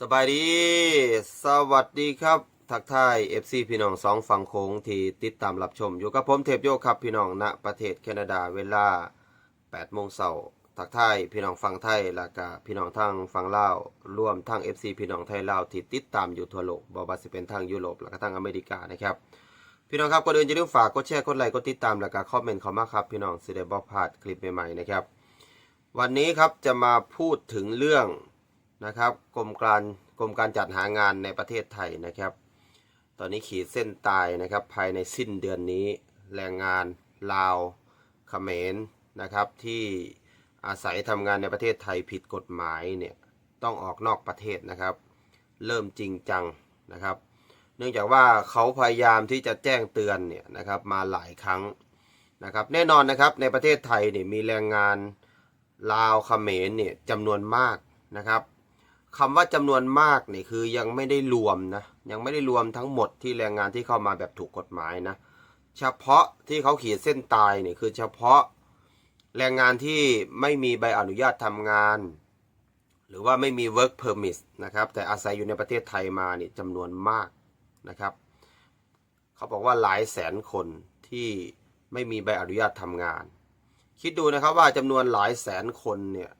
สบายดี สวัสดีครับ ทักทาย FC พี่น้องสองฝั่งโค้งที่ติดตามรับชม อยู่กับผมเทพโยครับ พี่น้องณประเทศแคนาดาเวลา8โมงเช้าทักทายพี่น้องฝั่งไทยแล้วก็พี่น้องทางฝั่งลาวรวมทั้ง FC พี่น้องไทยลาวที่ติดตามอยู่ทั่วโลกบ่ว่าสิเป็นทางยุโรปแล้วก็ทางอเมริกานะครับ พี่น้องครับก่อนอื่นอย่าลืมฝากกดแชร์กดไลค์กดติดตามแล้วก็คอมเมนต์เข้ามาครับ พี่น้องสิได้บ่พลาดคลิปใหม่ๆนะครับ วันนี้ครับจะมาพูดถึงเรื่อง นะครับกรมการกรมการจัดหางานในประเทศไทยนะครับ ตอนนี้ขีดเส้นตายนะครับ ภายในสิ้นเดือนนี้ แรงงานลาวเขมรนะครับที่อาศัยทำงานในประเทศไทยผิดกฎหมายเนี่ยต้องออกนอกประเทศนะครับ เริ่มจริงจังนะครับ เนื่องจากว่าเขาพยายามที่จะแจ้งเตือนเนี่ยนะครับมาหลายครั้งนะครับ แน่นอนนะครับในประเทศไทยเนี่ยมีแรงงานลาวเขมรเนี่ยจำนวนมากนะครับ คำว่าจำนวนมากนี่คือยังไม่ได้รวมนะยังไม่ได้รวมทั้งหมดที่แรงงานที่เข้ามาแบบถูกกฎหมายนะ เฉพาะที่เขาขีดเส้นตายนี่คือเฉพาะแรงงานที่ไม่มีใบอนุญาตทำงาน หรือว่าไม่มี work permit นะครับ แต่อาศัยอยู่ในประเทศไทยมาเนี่ยจำนวนมากนะครับ เขาบอกว่าหลายแสนคนที่ไม่มีใบอนุญาตทำงาน คิดดูนะครับว่าจำนวนหลายแสนคนเนี่ย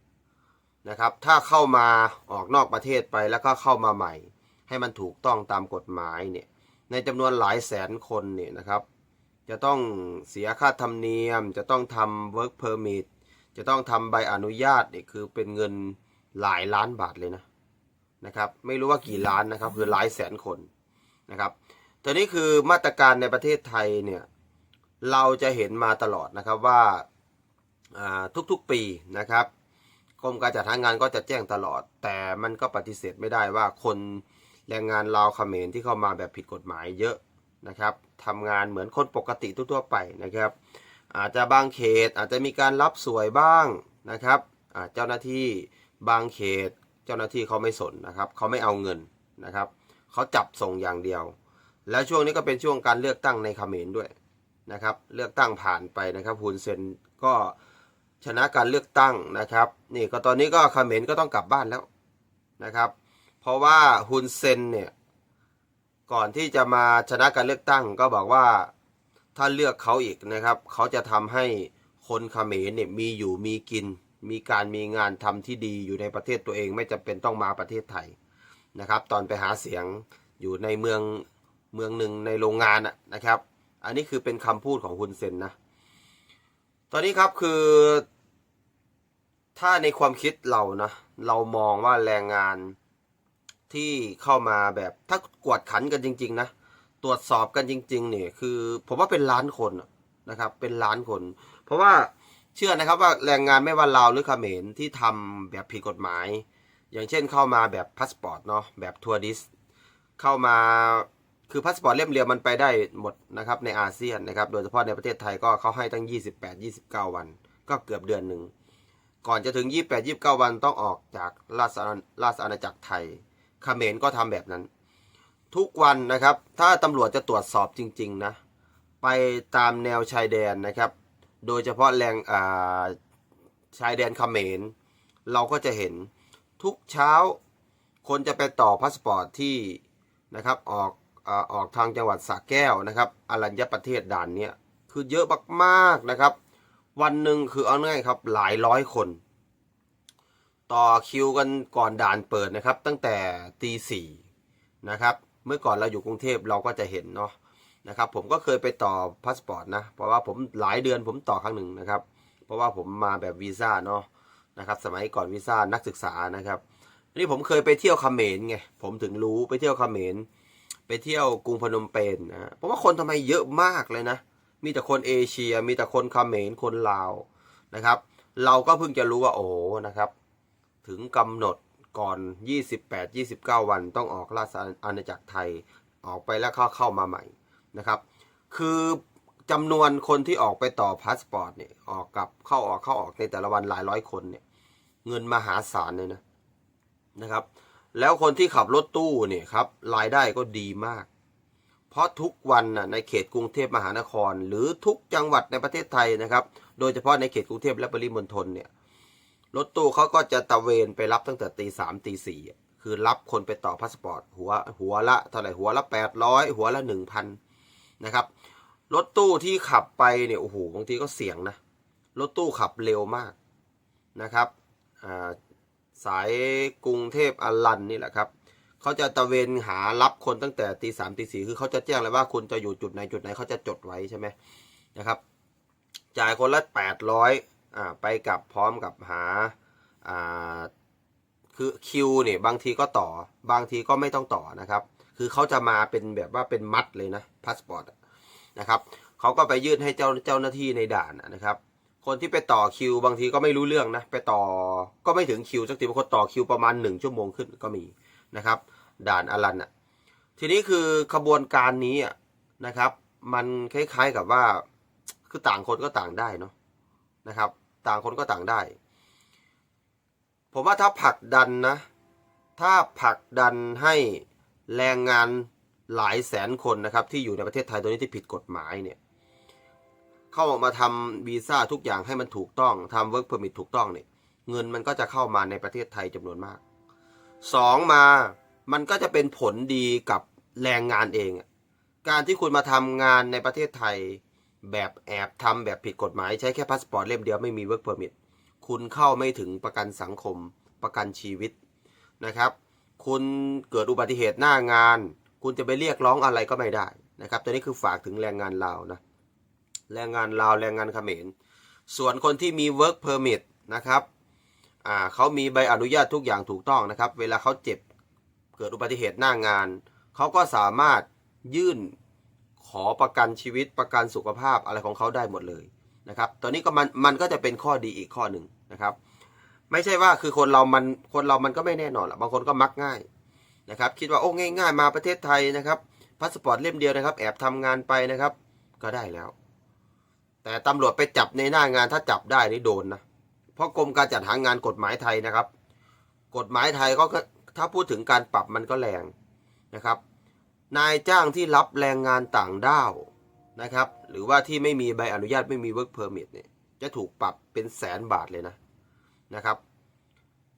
นะครับ ถ้าเข้ามาออกนอกประเทศไปแล้วก็เข้ามาใหม่ ให้มันถูกต้องตามกฎหมายเนี่ยในจำนวนหลายแสนคนเนี่ยนะครับ จะต้องเสียค่าธรรมเนียม จะต้องทำ work permit จะต้องทำใบอนุญาตเนี่ยคือเป็นเงินหลายล้านบาทเลยนะนะครับ ไม่รู้ว่ากี่ล้านนะครับ คือหลายแสนคนนะครับตัวนี้คือมาตรการในประเทศไทยเนี่ยเราจะเห็นมาตลอดนะครับว่าทุกๆปีนะครับ กรมการจัดหางานก็จะแจ้งตลอด แต่มันก็ปฏิเสธไม่ได้ว่าคนแรงงานลาวเขมรที่เข้ามาแบบผิดกฎหมายเยอะนะครับทำงานเหมือนคนปกติทั่วๆไปนะครับ อาจจะบางเขตอาจจะมีการรับสวยบ้างนะครับเจ้าหน้าที่บางเขต เจ้าหน้าที่เขาไม่สนนะครับเขาไม่เอาเงินนะครับเขาจับส่งอย่างเดียว แล้วช่วงนี้ก็เป็นช่วงการเลือกตั้งในเขมรด้วยนะครับ เลือกตั้งผ่านไปนะครับฮุนเซนก็ ชนะการเลือกตั้งนะครับนี่ก็ตอนนี้ก็เขมรก็ต้องกลับบ้านแล้วนะครับ เพราะว่าฮุนเซนเนี่ยก่อนที่จะมาชนะการเลือกตั้ง ก็บอกว่าถ้าเลือกเขาอีกนะครับเขาจะทำให้คนเขมรเนี่ยมีอยู่มีกิน มีการมีงานทำที่ดีอยู่ในประเทศตัวเองไม่จำเป็นต้องมาประเทศไทยนะครับ ตอนไปหาเสียงอยู่ในเมืองเมืองหนึ่งในโรงงานนะครับ อันนี้คือเป็นคำพูดของฮุนเซนนะ ตอนนี้ครับคือ ถ้าในความคิดเรานะเรามองว่าแรงงานที่เข้ามาแบบถ้ากวดขันกันจริง ๆ นะ ตรวจสอบกันจริง ๆ เนี่ยคือ ผมว่าเป็นล้านคนนะครับ เป็นล้านคน เพราะว่าเชื่อนะครับว่าแรงงานไม่ว่าลาวหรือเขมรที่ทำแบบผิดกฎหมาย อย่างเช่นเข้ามาแบบพาสปอร์ตเนาะแบบทัวริสเข้ามา คือพาสปอร์ตเล่มเรียวมันไปได้หมดนะครับในอาเซียนนะครับโดยเฉพาะในประเทศไทยก็เขาให้ตั้ง 28 29 วัน ก็เกือบเดือนหนึ่ง ก่อนจะถึง 28 29 วันต้องออกจากราชอาณาราชอาณาจักรไทยเขมรก็ทำแบบนั้น ทุกวันนะครับ ถ้าตำรวจจะตรวจสอบจริง ๆ นะ ไปตามแนวชายแดนนะครับ โดยเฉพาะแรงอ่าชายแดนเขมร เราก็จะเห็นทุกเช้าคนจะไปต่อพาสปอร์ตที่นะครับออก อออกทางจังหวัดสระแก้วนะครับอรัญญประเทศด่านเนี้ยคือเยอะมากๆนะครับ วันหนึ่งคือเอาง่ายครับหลายร้อยคน ต่อคิวกันก่อนด่านเปิดนะครับ ตั้งแต่ตีสี่นะครับ เมื่อก่อนเราอยู่กรุงเทพเราก็จะเห็นเนาะนะครับผมก็เคยไปต่อพาสปอร์ตนะ เพราะว่าผมหลายเดือนผมต่อครั้งหนึ่งนะครับ เพราะว่าผมมาแบบวีซ่าเนาะนะครับสมัยก่อนวีซ่านักศึกษานะครับนี่ผมเคยไปเที่ยวเขมรไงผมถึงรู้ไปเที่ยวเขมร ไปเที่ยวกรุงพนมเปญนะเพราะว่าคนทำไมเยอะมากเลยนะ มีแต่คนเอเชีย มีแต่คนเขมรคนลาวนะครับ เราก็เพิ่งจะรู้ว่าโอ้นะครับ ถึงกำหนดก่อน 28 29 วันต้องออกราชอาณาจักรไทยออกไปแล้วเข้าเข้ามาใหม่นะครับ คือจำนวนคนที่ออกไปต่อพาสปอร์ตเนี่ยออกกับเข้าออกเข้าออกในแต่ละวันหลายร้อยคนเนี่ยเงินมหาศาลเลยนะนะครับ แล้วคนที่ขับรถตู้เนี่ยครับรายได้ก็ดีมาก เพราะทุกวันน่ะในเขตกรุงเทพมหานคร หรือทุกจังหวัดในประเทศไทยนะครับ โดยเฉพาะในเขตกรุงเทพและปริมณฑลเนี่ยรถตู้เขาก็จะตะเวนไปรับตั้งแต่ตีสามตีสี่คือรับคนไปต่อพาสปอร์ตหัวหัวละเท่าไหร่หัวละแปดร้อยหัวละหนึ่งพันนะครับรถตู้ที่ขับไปเนี่ยโอ้โหบางทีก็เสี่ยงนะรถตู้ขับเร็วมากนะครับอ่า สายกรุงเทพอลันนี่แหละครับเขาจะตะเวนหารับคนตั้งแต่ตีสามตีสี่คือเขาจะแจ้งเลยว่าคุณจะอยู่จุดไหนจุดไหนเขาจะจดไว้ใช่ไหมนะครับ จ่ายคนละแปดร้อยอ่าไปกับพร้อมกับหาอ่าคือคิวเนี่ยบางทีก็ต่อบางทีก็ไม่ต้องต่อนะครับ คือเขาจะมาเป็นแบบว่าเป็นมัดเลยนะพาสปอร์ตนะครับเขาก็ไปยื่นให้เจ้าเจ้าหน้าที่ในด่านนะครับ คนที่ไปต่อคิว บางทีก็ไม่รู้เรื่องนะ ไปต่อก็ไม่ถึงคิวสักทีบางคนต่อคิวประมาณหนึ่งชั่วโมงขึ้นก็มีนะครับ ด่านอลันอะ ทีนี้คือขบวนการนี้อะนะครับ มันคล้ายๆกับว่า คือต่างคนก็ต่างได้เนาะนะครับ ต่างคนก็ต่างได้ ผมว่าถ้าผลักดันนะ ถ้าผลักดันให้แรงงานหลายแสนคนนะครับ ที่อยู่ในประเทศไทยตัวนี้ที่ผิดกฎหมายเนี่ย เข้ามาทำวีซ่าทุกอย่างให้มันถูกต้องทำเวิร์กเพอร์มิทถูกต้องเนี่ยเงินมันก็จะเข้ามาในประเทศไทยจำนวนมากสองมามันก็จะเป็นผลดีกับแรงงานเอง การที่คุณมาทำงานในประเทศไทย แบบแอบทำแบบผิดกฎหมาย ใช้แค่พาสปอร์ตเล่มเดียวไม่มีเวิร์กเพอร์มิทคุณเข้าไม่ถึงประกันสังคมประกันชีวิตนะครับ คุณเกิดอุบัติเหตุหน้างาน คุณจะไปเรียกร้องอะไรก็ไม่ได้นะครับตัวนี้คือฝากถึงแรงงานลานะ แรงงานลาวแรงงานเขมร ส่วนคนที่มี work permit นะครับเขามีใบอนุญาตทุกอย่างถูกต้องนะครับ เวลาเขาเจ็บเกิดอุบัติเหตุหน้างาน เขาก็สามารถยื่นขอประกันชีวิตประกันสุขภาพอะไรของเขาได้หมดเลยนะครับ ตอนนี้ก็มันมันก็จะเป็นข้อดีอีกข้อหนึ่งนะครับ ไม่ใช่ว่าคือคนเรามันคนเรามันก็ไม่แน่นอนหรอกบางคนก็มักง่ายนะครับ คิดว่าโอ้ง่าย ๆ มาประเทศไทยนะครับพาสปอร์ตเล่มเดียวนะครับ แอบทำงานไปนะครับ ก็ได้แล้ว แต่ตำรวจไปจับในหน้างานถ้าจับได้นี่โดนนะ เพราะกรมการจัดหางานกฎหมายไทยนะครับ กฎหมายไทยก็ถ้าพูดถึงการปรับมันก็แรงนะครับ นายจ้างที่รับแรงงานต่างด้าวนะครับ หรือว่าที่ไม่มีใบอนุญาตไม่มี work permit เนี่ยจะถูกปรับเป็นแสนบาทเลยนะนะครับ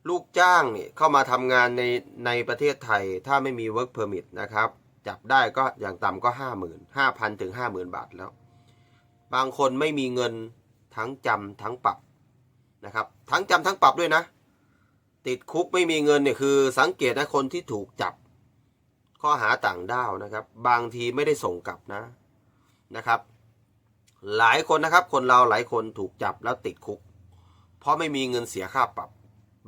ลูกจ้างเนี่ยเข้ามาทำงานในในประเทศไทยถ้าไม่มี work permit นะครับ จับได้ก็อย่างต่ำก็ห้าหมื่นห้าพันถึงห้าหมื่นบาทแล้ว บางคนไม่มีเงินทั้งจำทั้งปรับนะครับ ทั้งจำทั้งปรับด้วยนะ ติดคุกไม่มีเงินเนี่ยคือสังเกตนะคนที่ถูกจับ ข้อหาต่างด้าวนะครับ บางทีไม่ได้ส่งกลับนะนะครับ หลายคนนะครับ คนเราหลายคนถูกจับแล้วติดคุก เพราะไม่มีเงินเสียค่าปรับ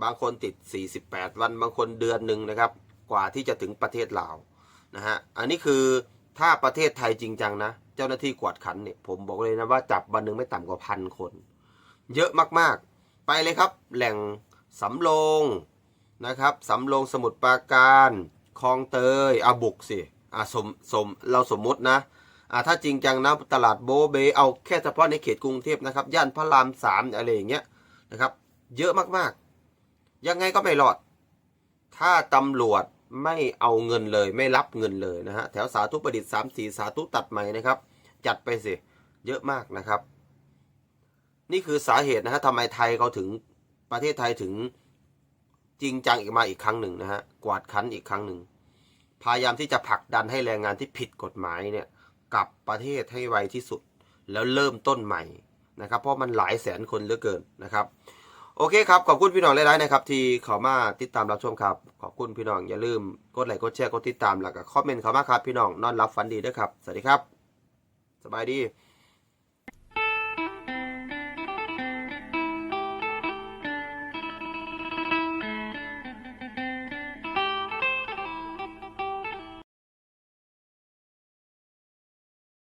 บางคนติด 48 วันบางคนเดือนหนึ่งนะครับ กว่าที่จะถึงประเทศลาวนะฮะอันนี้คือถ้าประเทศไทยจริงจังนะ จ้าหน้าที่กวดขันเนี่ยผมบอกเลยนะว่าจับวันหนึ่งไม่ต่ำกว่าพันคน เยอะมากๆ ไปเลยครับ แหล่งสำโรงนะครับสำโรงสมุทรปราการคลองเตยอาบุกสิอ่าสมสมเราสมมตินะอ่าถ้าจริงจังนะตลาดโบเบเอาแค่เฉพาะในเขตกรุงเทพนะครับ ย่านพระรามสามอะไรอย่างเงี้ยนะครับ เยอะมากๆ ยังไงก็ไม่รอด ถ้าตำรวจไม่เอาเงินเลยไม่รับเงินเลยนะฮะแถวสาธุประดิษฐ์สามสี่สาธุตัดใหม่นะครับ จัดไปสิ เยอะมากนะครับ นี่คือสาเหตุนะฮะทำไมไทยเขาถึงประเทศไทยถึงจริงจังอีกมาอีกครั้งหนึ่งนะฮะกวาดคันอีกครั้งหนึ่งพยายามที่จะผลักดันให้แรงงานที่ผิดกฎหมายเนี่ยกลับประเทศให้ไวที่สุด แล้วเริ่มต้นใหม่นะครับ เพราะมันหลายแสนคนเหลือเกินนะครับ โอเคครับ ขอบคุณพี่น้องหลายๆนะครับ ที่เข้ามาติดตามรับชมครับ ขอบคุณพี่น้องอย่าลืมกดไลค์กดแชร์กดติดตามแล้วก็คอมเมนต์เข้ามาครับพี่น้องนอนรับฝันดีด้วยครับ สวัสดีครับ สบายดี